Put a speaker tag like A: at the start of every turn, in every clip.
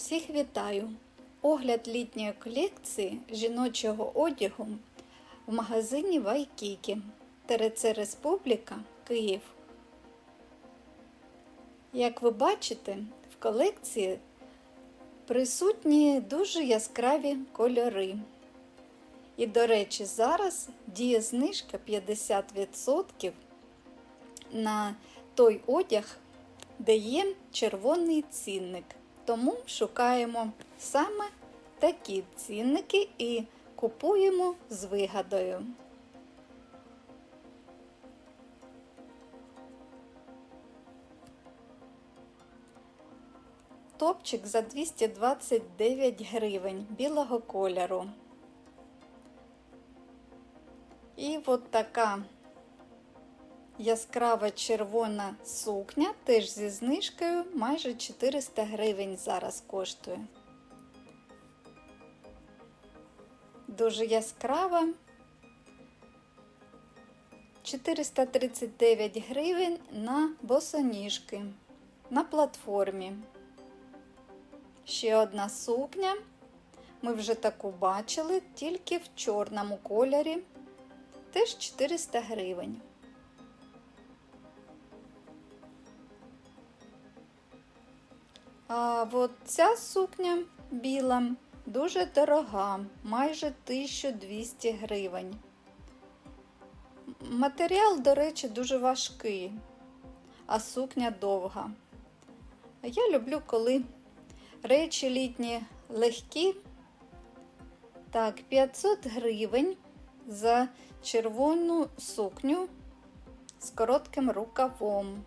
A: Всіх вітаю! Огляд літньої колекції жіночого одягу в магазині Вайкікі ТРЦ Республіка Київ. Як ви бачите, в колекції присутні дуже яскраві кольори. І, до речі, зараз діє знижка 50% на той одяг, де є червоний цінник. Тому шукаємо саме такі цінники і купуємо з вигадою. Топчик за 229 гривень білого кольору. І от така яскрава червона сукня, теж зі знижкою, майже 400 гривень зараз коштує. Дуже яскрава. 439 гривень на босоніжки на платформі. Ще одна сукня. Ми вже таку бачили, тільки в чорному кольорі. Теж 400 гривень. А от ця сукня біла дуже дорога, майже 1200 гривень. Матеріал, до речі, дуже важкий, а сукня довга. Я люблю, коли речі літні легкі. Так, 500 гривень за червону сукню з коротким рукавом.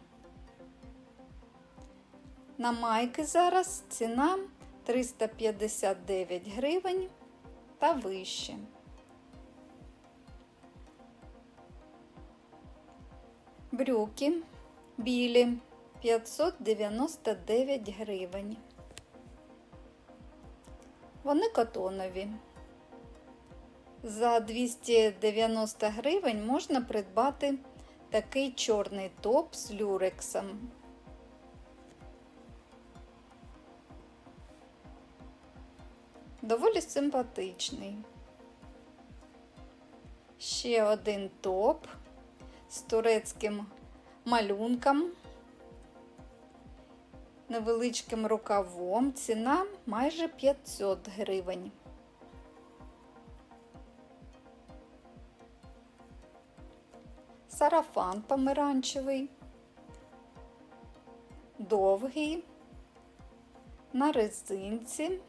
A: На майки зараз ціна 359 гривень та вище. Брюки білі 599 гривень. Вони котонові. За 290 гривень можна придбати такий чорний топ з люрексом. Доволі симпатичний. Ще один топ з турецьким малюнком, невеличким рукавом. Ціна майже 500 гривень. Сарафан помаранчевий, довгий, на резинці.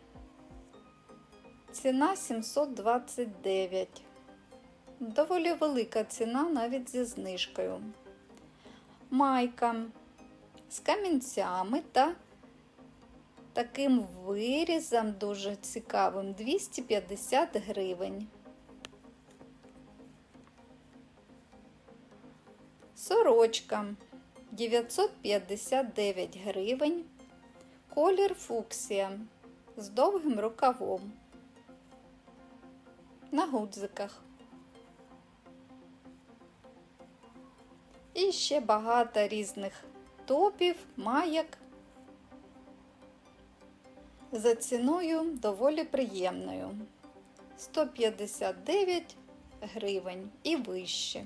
A: Ціна 729. Доволі велика ціна навіть зі знижкою. Майка з камінцями та таким вирізом дуже цікавим 250 гривень. Сорочка 959 гривень. Колір фуксія з довгим рукавом на гудзиках. І ще багато різних топів, майок. За ціною доволі приємною. 159 гривень і вище.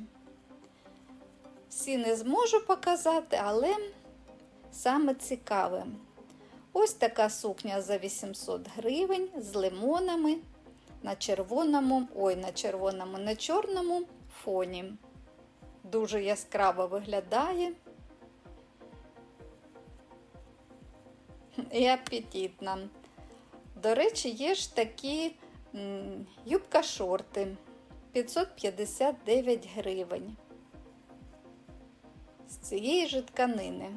A: Всі не зможу показати, але саме цікаве. Ось така сукня за 800 гривень з лимонами на червоному, ой, на червоному, на чорному фоні. Дуже яскраво виглядає і апетитна. До речі, є ж такі юбка-шорти 559 гривень. З цієї ж тканини.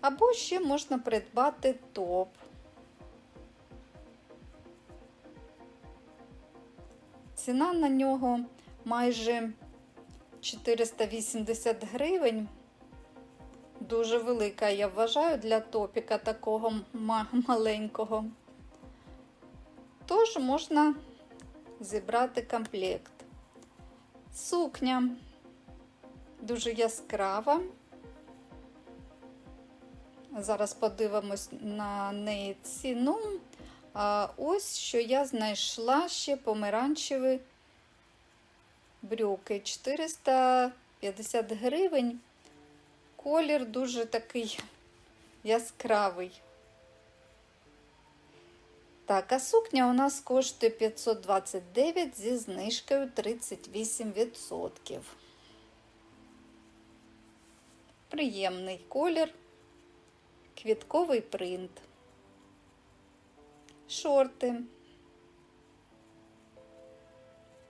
A: Або ще можна придбати топ. Ціна на нього майже 480 гривень. Дуже велика, я вважаю, для топіка такого маленького. Тож можна зібрати комплект. Сукня дуже яскрава, Зараз подивимось на неї ціну. А ось що я знайшла ще помаранчеві брюки. 450 гривень. Колір дуже такий яскравий. Так, а сукня у нас коштує 529 зі знижкою 38%. Приємний колір, квітковий принт, шорти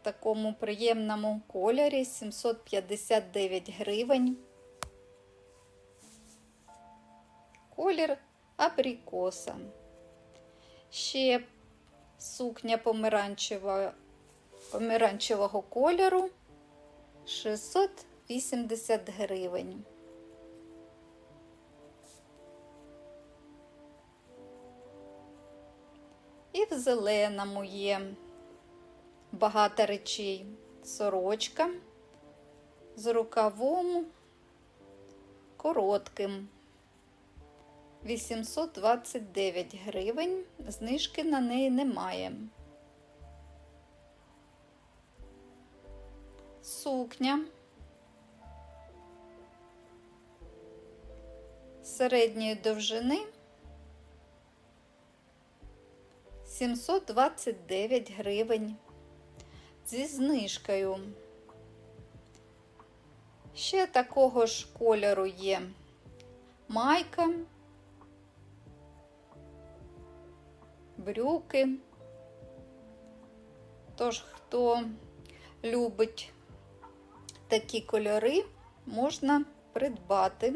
A: в такому приємному кольорі 759 гривень. Колір абрикоса. Ще сукня помаранчевого, помаранчевого кольору 680 гривень. В зеленому є багато речей. Сорочка з рукавом коротким. 829 гривень, знижки на неї немає. Сукня середньої довжини 729 гривень зі знижкою. Ще такого ж кольору є майка. брюки. Тож, хто любить такі кольори, можна придбати.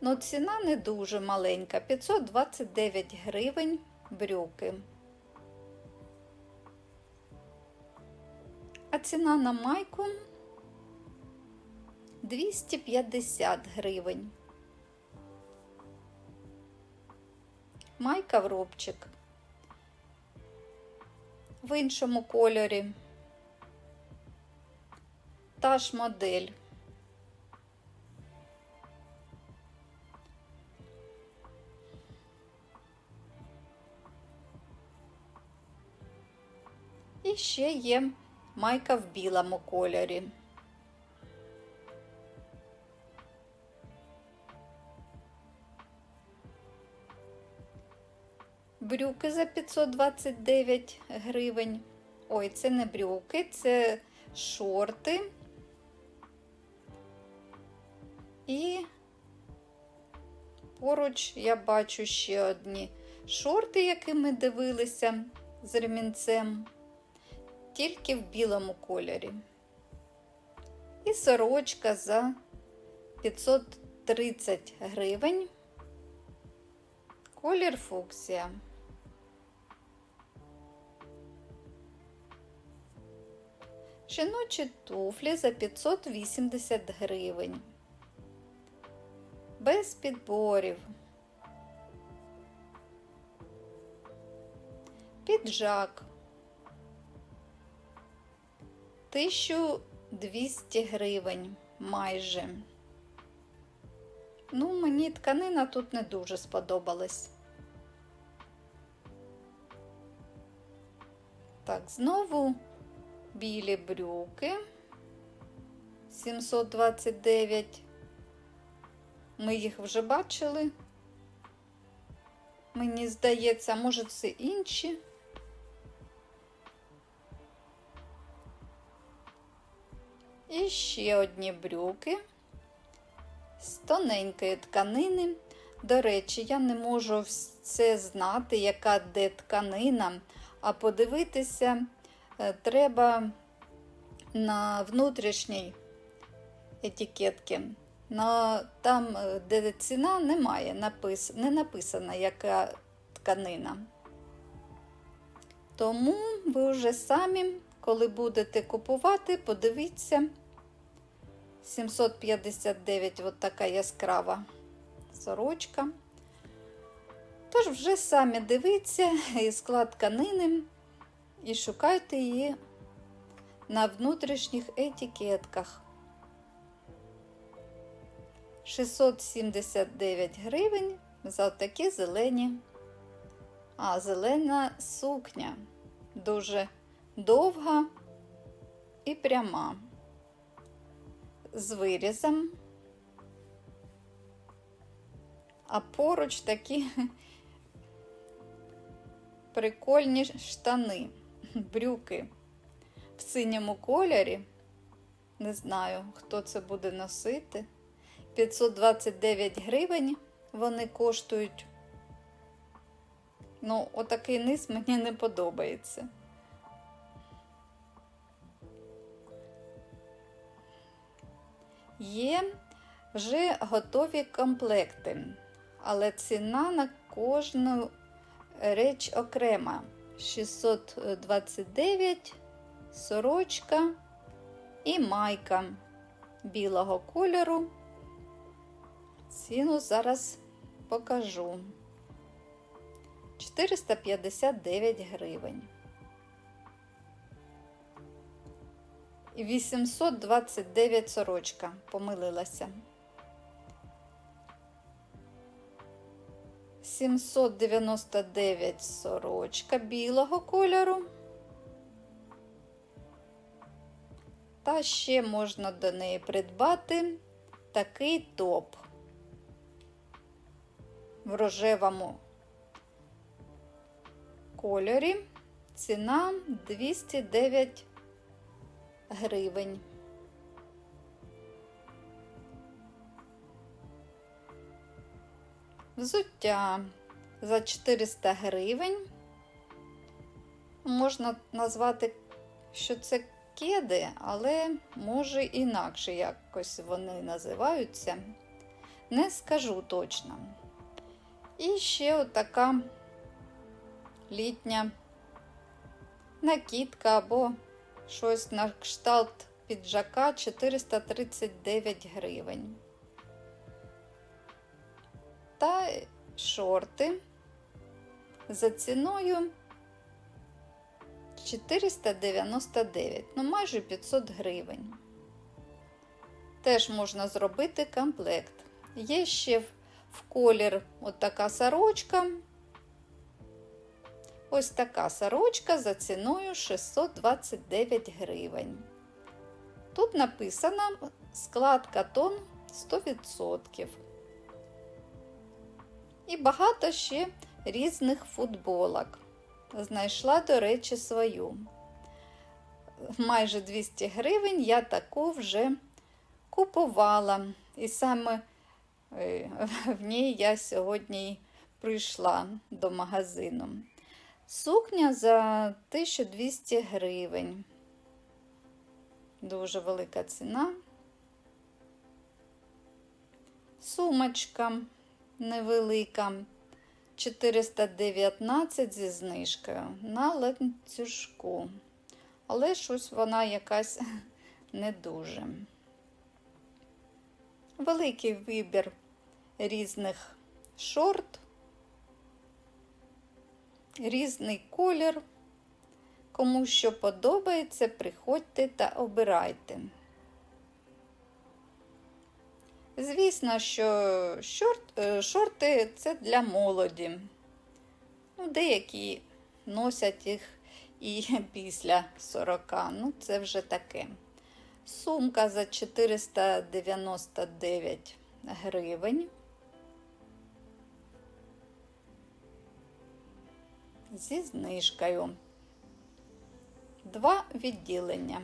A: Ну, ціна не дуже маленька 529 гривень брюки. А ціна на майку 250 гривень. майка в робчик. В іншому кольорі та ж модель. І ще є майка в білому кольорі. брюки за 529 гривень. Ой, це не брюки, це шорти. І поруч я бачу ще одні шорти, які ми дивилися з ремінцем, тільки в білому кольорі. І сорочка за 530 гривень. Колір фуксія. Жіночі туфлі за 580 гривень. Без підборів. Піджак 1200 гривень майже. Ну, мені тканина тут не дуже сподобалась. Так, знову білі брюки 729. Ми їх вже бачили. Мені здається, може, це інші. І ще одні брюки з тоненької тканини. До речі, я не можу все знати, яка де тканина, а подивитися Е, треба на внутрішній етикетці. Но там, е, де ціна, немає, напис... не написано, яка тканина. Тому ви вже самі, коли будете купувати, подивіться 759 от така яскрава сорочка. Тож вже самі дивіться і склад тканини і шукайте її на внутрішніх етикетках. 679 гривень за такі зелені. А зелена сукня дуже довга і пряма, з вирізом, а поруч такі прикольні штани, брюки в синьому кольорі. Не знаю, хто це буде носити. 529 гривень вони коштують. Ну, отакий низ мені не подобається. Є вже готові комплекти, але ціна на кожну реч окрема. 629 сорочка і майка білого кольору. Ціну зараз покажу. 459 гривень. 829 сорочка помилилася. 799 сорочка білого кольору. Та ще можна до неї придбати такий топ в рожевому кольорі. Ціна 209 гривень. Взуття за 400 гривень. Можна назвати, що це кеди, але може інакше якось вони називаються. Не скажу точно. І ще отака літня накидка або щось на кшталт піджака 439 гривень. Та шорти за ціною 499, ну майже 500 гривень. Теж можна зробити комплект. Є ще в колір от така сорочка. Ось така сорочка за ціною 629 гривень. Тут написано склад катон 100%. І багато ще різних футболок. Знайшла, до речі, свою. Майже 200 гривень я таку вже купувала. І саме е, в ній я сьогодні прийшла до магазину. Сукня за 1200 гривень. Дуже велика ціна. Сумочка невелика. 419 зі знижкою на ланцюжку. Але щось вона якась не дуже. Великий вибір різних шорт, різний колір. Кому що подобається, приходьте та обирайте. Звісно, що шорт, е, шорти це для молоді. Ну, Деякі носять їх і після 40. Ну, це вже таке. Сумка за 499 гривень. Зі знижкою. Два відділення.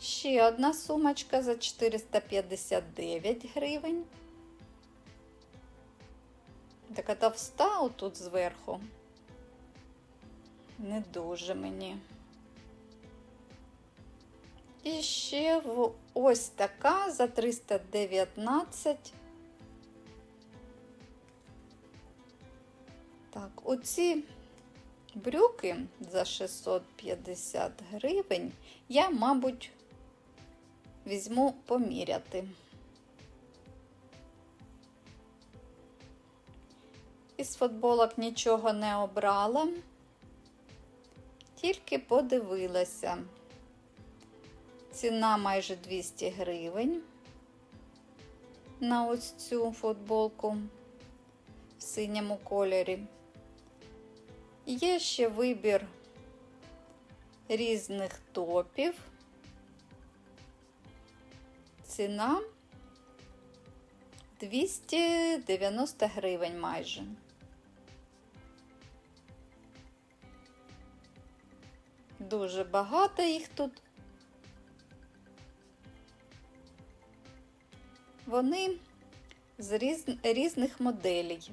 A: Ще одна сумочка за 459 гривень. Така товста отут зверху. Не дуже мені. І ще ось така за 319. Так, оці брюки за 650 гривень я, мабуть, візьму поміряти. Із футболок нічого не обрала, тільки подивилася. Ціна майже 200 гривень. на ось цю футболку в синьому кольорі. Є ще вибір різних топів. Ціна 290 гривень майже. Дуже багато їх тут. Вони з різ... різних моделей.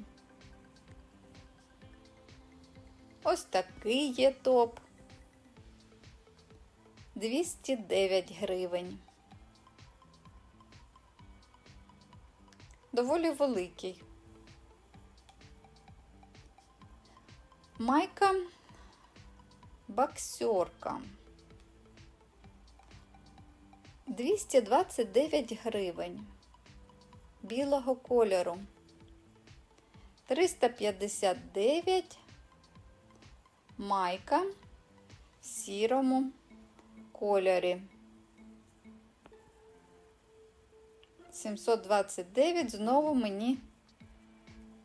A: Ось такий є топ. 209 гривень. Доволі великий. Майка боксерка. 229 гривень білого кольору. 359 майка в сірому кольорі. 729 знову мені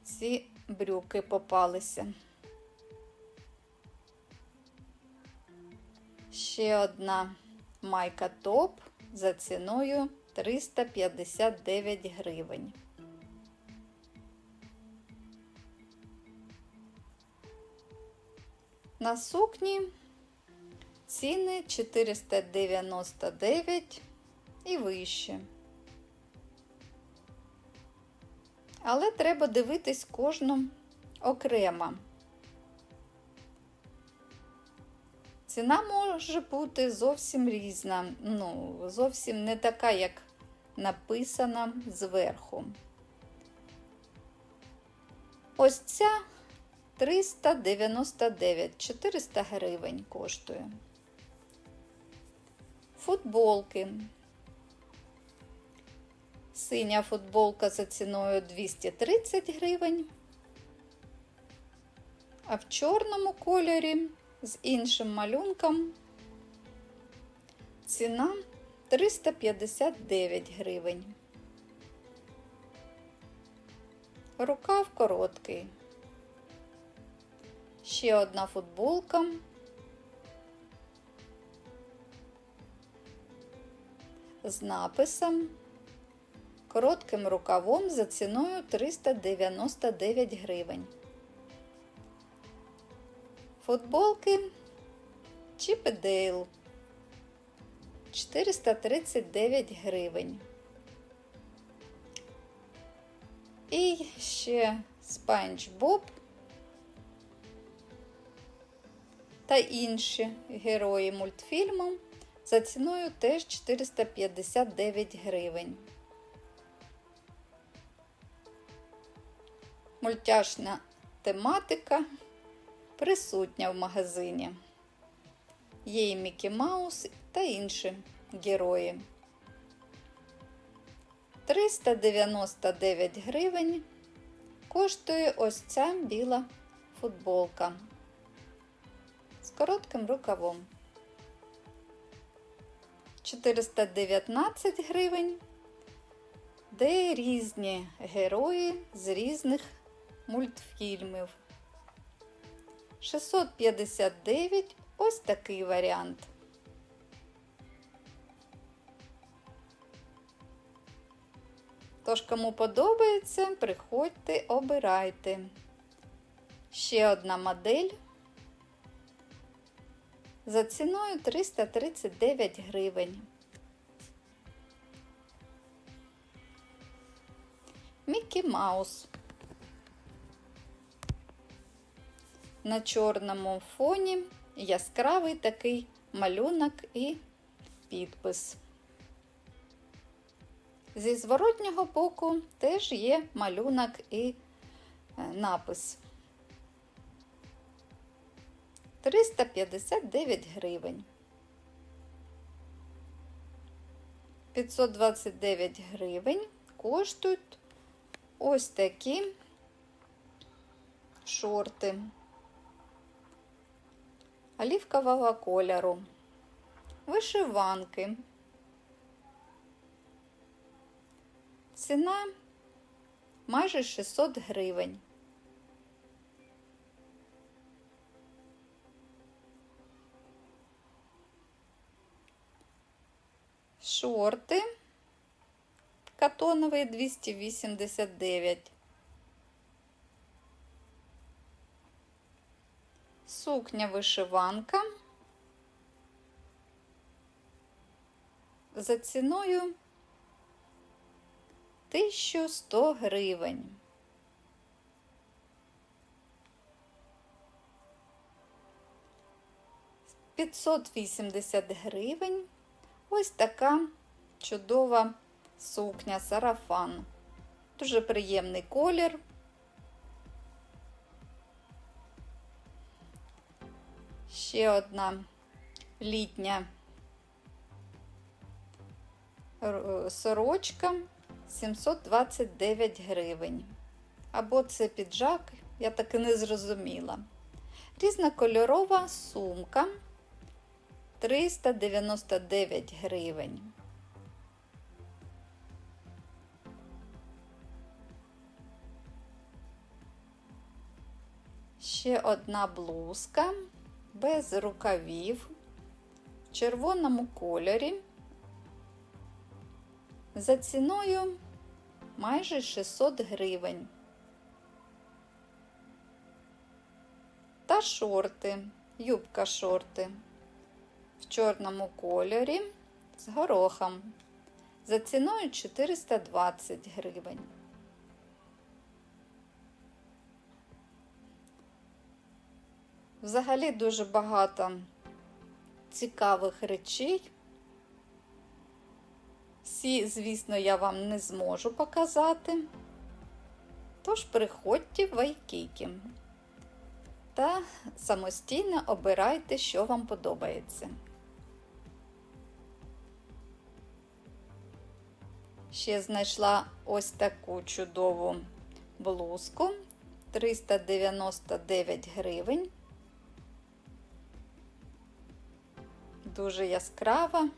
A: ці брюки попалися. Ще одна майка топ за ціною 359 гривень. На сукні ціни 499 і вище. Але треба дивитись кожну окремо. Ціна може бути зовсім різна, ну, зовсім не така, як написана зверху. Ось ця 399, 400 гривень коштує. Футболки. Синя футболка за ціною 230 гривень. А в чорному кольорі з іншим малюнком ціна 359 гривень. Рукав короткий. Ще одна футболка. З написом коротким рукавом за ціною 399 гривень. Футболки Чіп Дейл 439 гривень. І ще Спанч Боб та інші герої мультфільму за ціною теж 459 гривень. Мультяшна тематика присутня в магазині. Є і Мікі Маус та інші герої. 399 гривень коштує ось ця біла футболка коротким рукавом. 419 гривень, де різні герої з різних мультфільмів. 659 ось такий варіант. Тож, кому подобається, приходьте, обирайте. Ще одна модель за ціною 339 гривень. Мікі Маус. На чорному фоні яскравий такий малюнок і підпис. Зі зворотнього боку теж є малюнок і е, напис. 359 гривень. 529 гривень коштують ось такі шорти олівкового кольору, вишиванки. Ціна майже 600 гривень. Шорти катонові 289. Сукня вишиванка за ціною 1100 гривень. П'ятсот вісімдесят гривень. Ось така чудова сукня, сарафан. Дуже приємний колір. Ще одна літня сорочка 729 гривень. Або це піджак, я так і не зрозуміла. Різнокольорова сумка 399 гривень. Ще одна блузка без рукавів в червоному кольорі за ціною майже 600 гривень. Та шорти, юбка шорти чорному кольорі з горохом за ціною 420 гривень. Взагалі дуже багато цікавих речей. Всі, звісно, я вам не зможу показати. Тож приходьте в Айкікі та самостійно обирайте, що вам подобається. Ще знайшла ось таку чудову блузку 399 гривень. Дуже яскрава.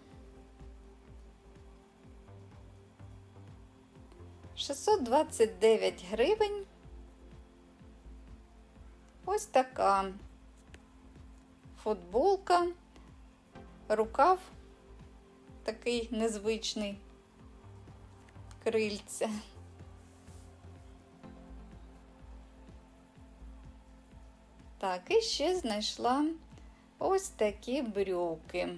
A: 629 гривень. Ось така футболка, рукав такий незвичний крильця. Так, і ще знайшла ось такі брюки.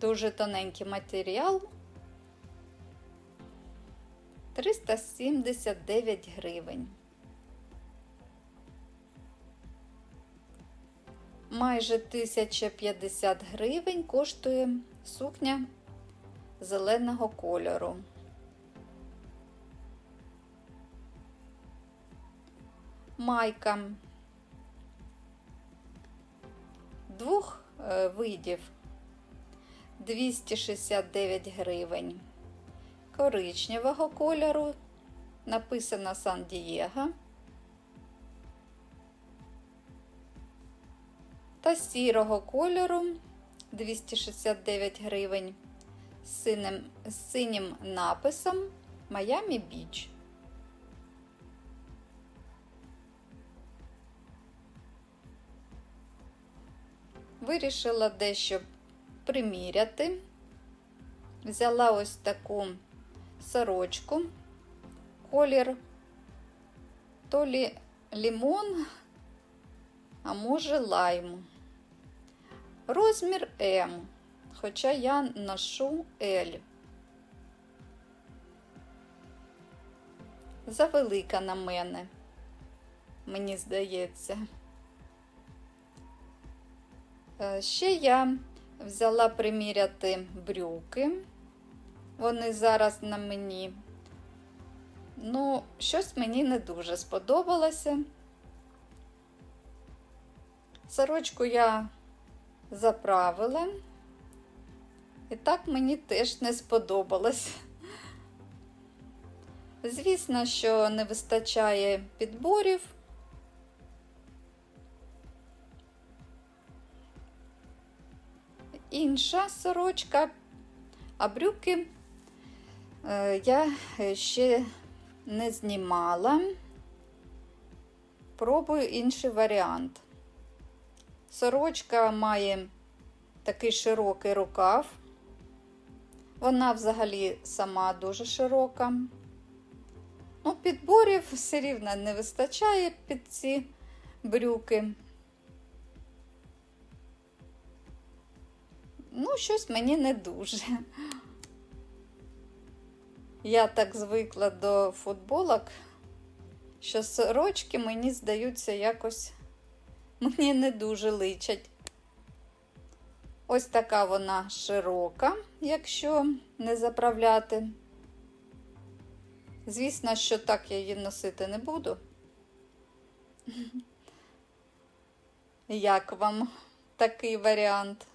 A: Дуже тоненький матеріал. 379 гривень. Майже 1050 гривень коштує сукня зеленого кольору. Майка двох е, видів 269 гривень. Коричневого кольору написано Сан Дієго. Та сірого кольору 269 гривень з синим, з синім написом Майами Біч. Вирішила дещо приміряти. Взяла ось таку сорочку, колір то лі лімон, а може лайм. Розмір М, хоча я ношу L. Завелика на мене, мені здається. Е, Ще я взяла приміряти брюки. Вони зараз на мені. Ну, щось мені не дуже сподобалося. Сорочку я заправила. І так мені теж не сподобалось. Звісно, що не вистачає підборів. Інша сорочка, а брюки Е, Я ще не знімала. Пробую інший варіант. Сорочка має такий широкий рукав. Вона взагалі сама дуже широка. Ну, підборів все рівно не вистачає під ці брюки. Ну, щось мені не дуже. Я так звикла до футболок, що сорочки мені здаються якось мені не дуже личать. Ось така вона широка, якщо не заправляти. Звісно, що так я її носити не буду. Як вам такий варіант?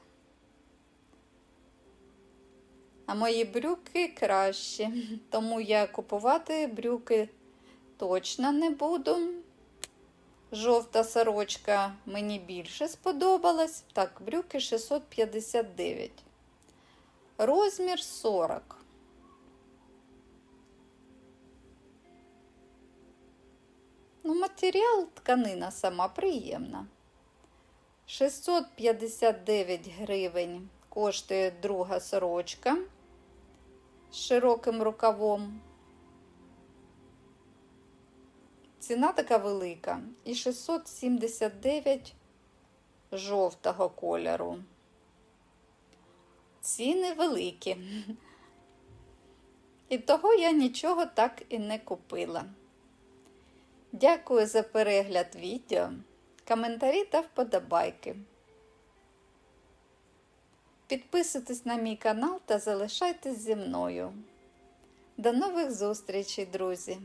A: А мої брюки кращі, тому я купувати брюки точно не буду. Жовта сорочка мені більше сподобалась. Так, брюки 659. Розмір 40. Ну, матеріал тканина сама приємна. 659 гривень коштує друга сорочка з широким рукавом. Ціна така велика. І 679 жовтого кольору. Ціни великі. І того я нічого так і не купила. Дякую за перегляд відео, коментарі та вподобайки. Підписуйтесь на мій канал та залишайтесь зі мною. До нових зустрічей, друзі!